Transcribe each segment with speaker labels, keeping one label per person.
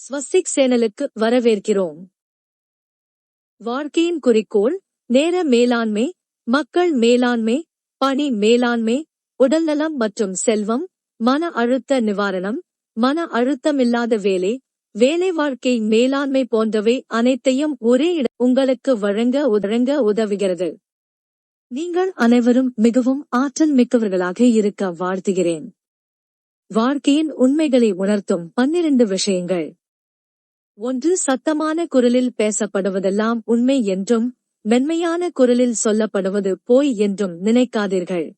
Speaker 1: ஸ்வஸ்திக் சேனலுக்கு வரவேற்கிறோம். வாழ்க்கையின் குறிக்கோள் நேர மேலாண்மை மக்கள் மேலாண்மை பணி மேலாண்மை உடல்நலம் மற்றும் செல்வம் மன அழுத்த நிவாரணம் மன அழுத்தமில்லாத வேலை வேலை வாழ்க்கை மேலாண்மை போன்றவை அனைத்தையும் ஒரே இட உங்களுக்கு வழங்க உதழங்க உதவுகிறது. நீங்கள் அனைவரும் மிகவும் ஆற்றல் மிக்கவர்களாக இருக்க வாழ்த்துகிறேன். வாழ்க்கையின் உண்மைகளை உணர்த்தும் பன்னிரண்டு விஷயங்கள். ஒன்று சத்தமான குரலில் பேசப்படுவதெல்லாம் உண்மை என்றும் மென்மையான குரலில் சொல்லப்படுவது போய் என்றும் நினைக்காதீர்கள்.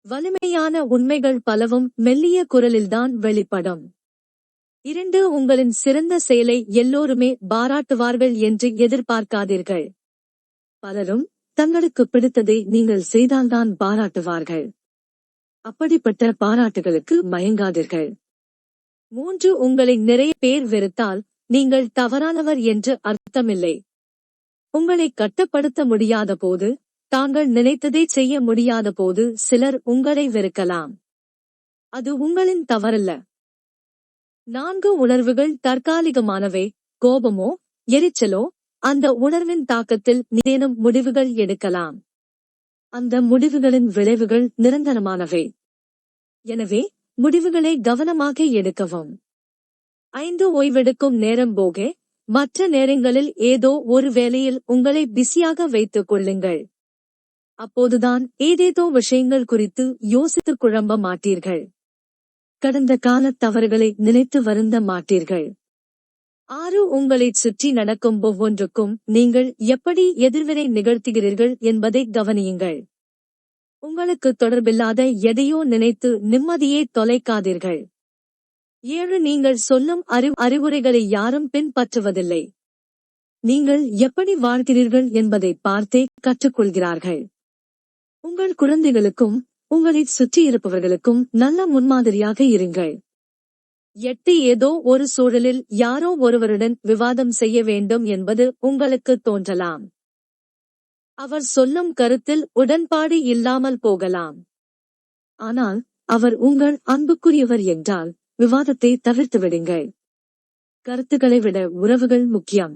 Speaker 1: வலிமையான உண்மைகள் பலவும் மெல்லிய குரலில்தான் வெளிப்படும். இரண்டு உங்களின் சிறந்த செயலை எல்லோருமே பாராட்டுவார்கள் என்று எதிர்பார்க்காதீர்கள். பலரும் தங்களுக்கு பிடித்ததை நீங்கள் செய்தால்தான் பாராட்டுவார்கள். அப்படிப்பட்ட பாராட்டுகளுக்கு மயங்காதீர்கள். மூன்று உங்களை நிறைய பேர் வெறுத்தால் நீங்கள் தவறானவர் என்று அர்த்தமில்லை. உங்களை கட்டுப்படுத்த முடியாத போது தாங்கள் நினைத்ததை செய்ய முடியாத போது சிலர் உங்களை வெறுக்கலாம். அது உங்களின் தவறல்ல. நான்கு உணர்வுகள் தற்காலிகமானவை. கோபமோ எரிச்சலோ அந்த உணர்வின் தாக்கத்தில் நிதேனும் முடிவுகள் எடுக்கலாம். அந்த முடிவுகளின் விளைவுகள் நிரந்தரமானவை. எனவே முடிவுகளை கவனமாக எடுக்கவும். ஐந்து ஓய்வெடுக்கும் நேரம் போக மற்ற நேரங்களில் ஏதோ ஒரு வேளையில் உங்களை பிஸியாக வைத்துக் கொள்ளுங்கள். அப்போதுதான் ஏதேதோ விஷயங்கள் குறித்து யோசித்து குழம்ப மாட்டீர்கள். கடந்த கால தவறுகளை நினைத்து வருந்த மாட்டீர்கள். ஆறு உங்களைச் சுற்றி நடக்கும் ஒவ்வொன்றுக்கும் நீங்கள் எப்படி எதிர்வினை நிகழ்த்துகிறீர்கள் என்பதை கவனியுங்கள். உங்களுக்கு தொடர்பில்லாத எதையோ நினைத்து நிம்மதியை தொலைக்காதீர்கள். ஏழு நீங்கள் சொல்லும் அறி அறிவுரைகளை யாரும் பின்பற்றுவதில்லை. நீங்கள் எப்படி வாழ்கிறீர்கள் என்பதை பார்த்தே கற்றுக்கொள்கிறார்கள். உங்கள் குழந்தைகளுக்கும் உங்களை சுற்றியிருப்பவர்களுக்கும் நல்ல முன்மாதிரியாக இருங்கள். எட்டு ஏதோ ஒரு சூழலில் யாரோ ஒருவருடன் விவாதம் செய்ய வேண்டும் என்பது உங்களுக்கு தோன்றலாம். அவர் சொல்லும் கருத்தில் உடன்பாடு இல்லாமல் போகலாம். ஆனால் அவர் உங்கள் அன்புக்குரியவர் என்றால் விவாதத்தை தவிர்த்து விடுங்கள். கருத்துக்களை விட உறவுகள் முக்கியம்.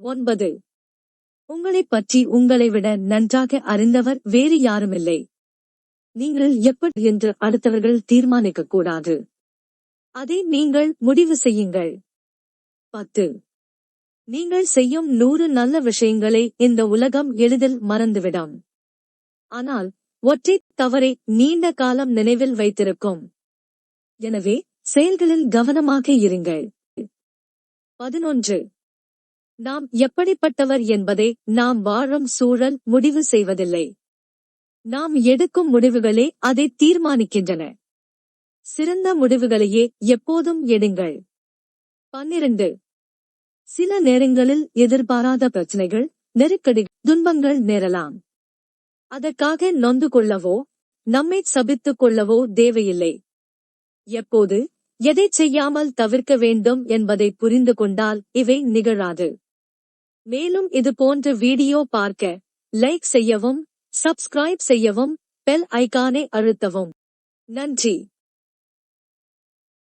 Speaker 1: ஒன்பது. உங்களை பற்றி உங்களை விட நன்றாக அறிந்தவர் வேறு யாருமில்லை. நீங்கள் எப்படி என்று அடுத்தவர்கள் தீர்மானிக்க கூடாது. அதை நீங்கள் முடிவு செய்யுங்கள். பத்து. நீங்கள் செய்யும் நூறு நல்ல விஷயங்களை இந்த உலகம் எளிதில் மறந்துவிடும். ஆனால் ஒற்றை தவறை நீண்ட காலம் நினைவில் வைத்திருக்கும். எனவே செயல்களில் கவனமாக இருங்கள். பதினொன்று. நாம் எப்படிப்பட்டவர் என்பதை நாம் வாழும் சூழல் முடிவு செய்வதில்லை. நாம் எடுக்கும் முடிவுகளே அதை தீர்மானிக்கின்றன. சிறந்த முடிவுகளையே எப்போதும் எடுங்கள். பன்னிரண்டு. சில நேரங்களில் எதிர்பாராத பிரச்சனைகள் நெருக்கடி துன்பங்கள் நேரலாம். அதற்காக நொந்து கொள்ளவோ நம்மை சபித்துக் கொள்ளவோ தேவையில்லை. எப்போது? எதை செய்யாமல் தவிர்க்க வேண்டும் என்பதை புரிந்து கொண்டால் இவை நிகழாது. மேலும் இது போன்ற வீடியோ பார்க்க லைக் செய்யவும் சப்ஸ்கிரைப் செய்யவும் பெல் ஐகானை அழுத்தவும். நன்றி.